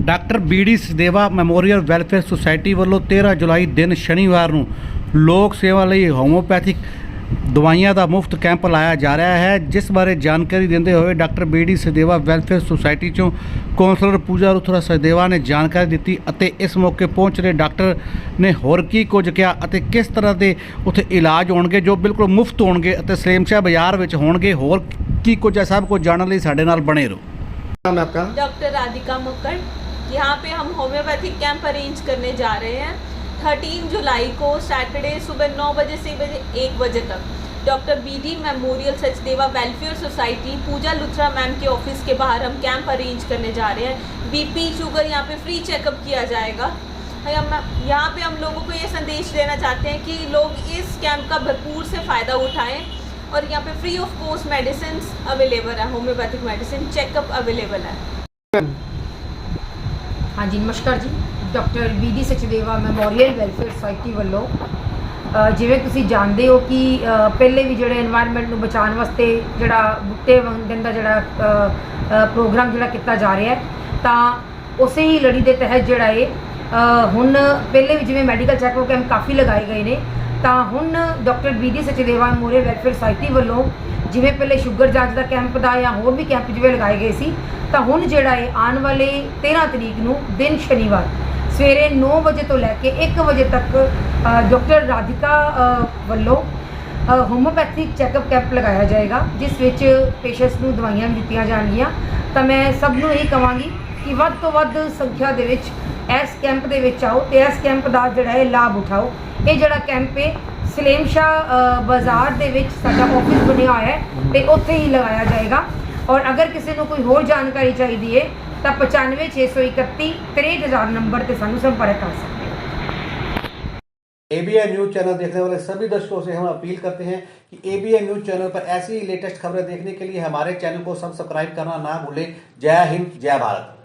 doctor B D Sadeva memorial welfare society ਵੱਲੋਂ 13 ਜੁਲਾਈ ਦਿਨ ਸ਼ਨੀਵਾਰ ਨੂੰ ਲੋਕ ਸੇਵਾ ਲਈ ਹੋਮੋਪੈਥਿਕ ਦਵਾਈਆਂ ਦਾ ਮੁਫਤ ਕੈਂਪ ਲਾਇਆ ਜਾ ਰਿਹਾ ਹੈ ਜਿਸ ਬਾਰੇ ਜਾਣਕਾਰੀ ਦਿੰਦੇ ਹੋਏ doctor B D Sadeva welfare society ਚੋਂ ਕੌਂਸਲਰ ਪੂਜਾ ਰੁਥਰਾ ਸਦੇਵਾ ਨੇ ਜਾਣਕਾਰੀ ਦਿੱਤੀ ਅਤੇ ਇਸ ਮੌਕੇ ਪਹੁੰਚ ਰਹੇ ਡਾਕਟਰ ਨੇ ਹੋਰ ਕੀ ਕੁਝ ਕਿਹਾ ਅਤੇ ਕਿਸ ਤਰ੍ਹਾਂ ਦੇ ਉੱਥੇ ਇਲਾਜ ਹੋਣਗੇ ਜੋ ਬਿਲਕੁਲ ਮੁਫਤ ਹੋਣਗੇ ਅਤੇ ਸਲੇਮਸ਼ਾ ਬਾਜ਼ਾਰ ਵਿੱਚ ਹੋਣਗੇ ਹੋਰ ਕੀ ਕੁਝ ਹੈ ਸਭ ਕੁਝ ਜਾਣਨ ਲਈ ਸਾਡੇ ਨਾਲ ਬਣੇ ਰਹੋ नाम है आपका डॉक्टर राधिका मुक्कड़ यहाँ पे हम होम्योपैथिक कैंप अरेंज करने जा रहे हैं। 13 जुलाई को सैटरडे सुबह नौ बजे से बजे 1 बजे तक। Doctor B D memorial Sachdeva welfare society Pooja Luthra ma'am के ऑफ़िस के बाहर हम कैंप अरेंज करने जा रहे हैं। बीपी शुगर यहाँ पे फ्री चेकअप किया जाएगा। यहाँ पे हम लोगों को ये संदेश देना चाहते हैं कि लोग इस कैंप का भरपूर से फ़ायदा उठाएँ और यहाँ पे free of cost medicine available है होम्योपैथिक मेडिसिन चेकअप अवेलेबल है। ਹਾਂਜੀ, ਨਮਸਕਾਰ ਜੀ। Doctor BD Sachdeva memorial welfare society ਵੱਲੋਂ ਜਿਵੇਂ ਤੁਸੀਂ ਜਾਣਦੇ ਹੋ ਕਿ ਪਹਿਲੇ ਵੀ ਜਿਹੜੇ এনवायरमेंट ਨੂੰ ਬਚਾਉਣ ਵਾਸਤੇ ਜਿਹੜਾ ਬੁੱਟੇ ਵੰਡਣ ਦਾ ਜਿਹੜਾ ਪ੍ਰੋਗਰਾਮ ਜਿਹੜਾ ਕੀਤਾ ਜਾ ਰਿਹਾ ਹੈ, ਤਾਂ ਉਸੇ ਹੀ ਲੜੀ ਦੇ ਤਹਿਤ ਜਿਹੜਾ ਇਹ ਹੁਣ ਪਹਿਲੇ ਵੀ ਜਿਵੇਂ ਮੈਡੀਕਲ ਚੈੱਕਅਪ ਕੈਂਪ ਕਾਫੀ ਲਗਾਏ ਗਏ ਨੇ, ਤਾਂ ਹੁਣ doctor BD Sachdeva memorial welfare society ਵੱਲੋਂ ਜਿਵੇਂ ਪਹਿਲੇ ਸ਼ੂਗਰ ਜਾਂਚ ਦਾ ਕੈਂਪ ਦਾ ਜਾਂ ਹੋਰ ਵੀ ਕੈਂਪ ਜਿਵੇਂ ਲਗਾਏ ਗਏ ਸੀ ਤਾਂ ਹੁਣ ਜਿਹੜਾ ਇਹ ਆਉਣ ਵਾਲੇ 13 ਤਰੀਕ ਨੂੰ ਦਿਨ ਸ਼ਨੀਵਾਰ ਸਵੇਰੇ 9 ਵਜੇ ਤੋਂ ਲੈ ਕੇ 1 ਵਜੇ ਤੱਕ ਅ, ਡਾਕਟਰ ਰਾਧਿਕਾ ਵੱਲੋਂ ਹੋਮੋਪੈਥਿਕ ਚੈੱਕਅਪ ਕੈਂਪ ਲਗਾਇਆ ਜਾਏਗਾ ਜਿਸ ਵਿੱਚ ਪੇਸ਼ੈਂਟਸ ਨੂੰ ਦਵਾਈਆਂ ਵੀ ਦਿੱਤੀਆਂ ਜਾਣਗੀਆਂ। ਤਾਂ ਮੈਂ ਸਭ ਨੂੰ ਇਹ ਕਹਾਂਗੀ ਕਿ ਵੱਧ ਤੋਂ ਵੱਧ ਸੰਖਿਆ ਦੇ ਵਿੱਚ ਇਸ ਕੈਂਪ ਦੇ ਵਿੱਚ ਆਓ ਤੇ ਇਸ ਕੈਂਪ ਦਾ ਜਿਹੜਾ ਹੈ ਲਾਭ ਉਠਾਓ। ਇਹ ਜਿਹੜਾ ਕੈਂਪ ਹੈ ਸਲੇਮਸ਼ਾ ਅ, ਬਾਜ਼ਾਰ ਦੇ ਵਿੱਚ ਸਾਡਾ ਆਫਿਸ ਬਣਿਆ ਹੋਇਆ ਹੈ ਤੇ ਉੱਥੇ ਹੀ ਲਗਾਇਆ ਜਾਏਗਾ ਔਰ ਅਗਰ ਕਿਸੇ ਨੂੰ ਕੋਈ ਹੋਰ ਜਾਣਕਾਰੀ ਚਾਹੀਦੀ ਹੈ ਤਾਂ 95631 63000 ਨੰਬਰ ਤੇ ਸਾਨੂੰ ਸੰਪਰਕ ਕਰ ਸਕਦੇ ਹੋ एबीएन न्यूज चैनल देखने वाले सभी दर्शकों से हम अपील करते हैं कि एबीएन न्यूज चैनल पर ऐसी ही लेटेस्ट खबरें देखने के लिए हमारे चैनल को सब्सक्राइब करना ना भूलें जय हिंद जय भारत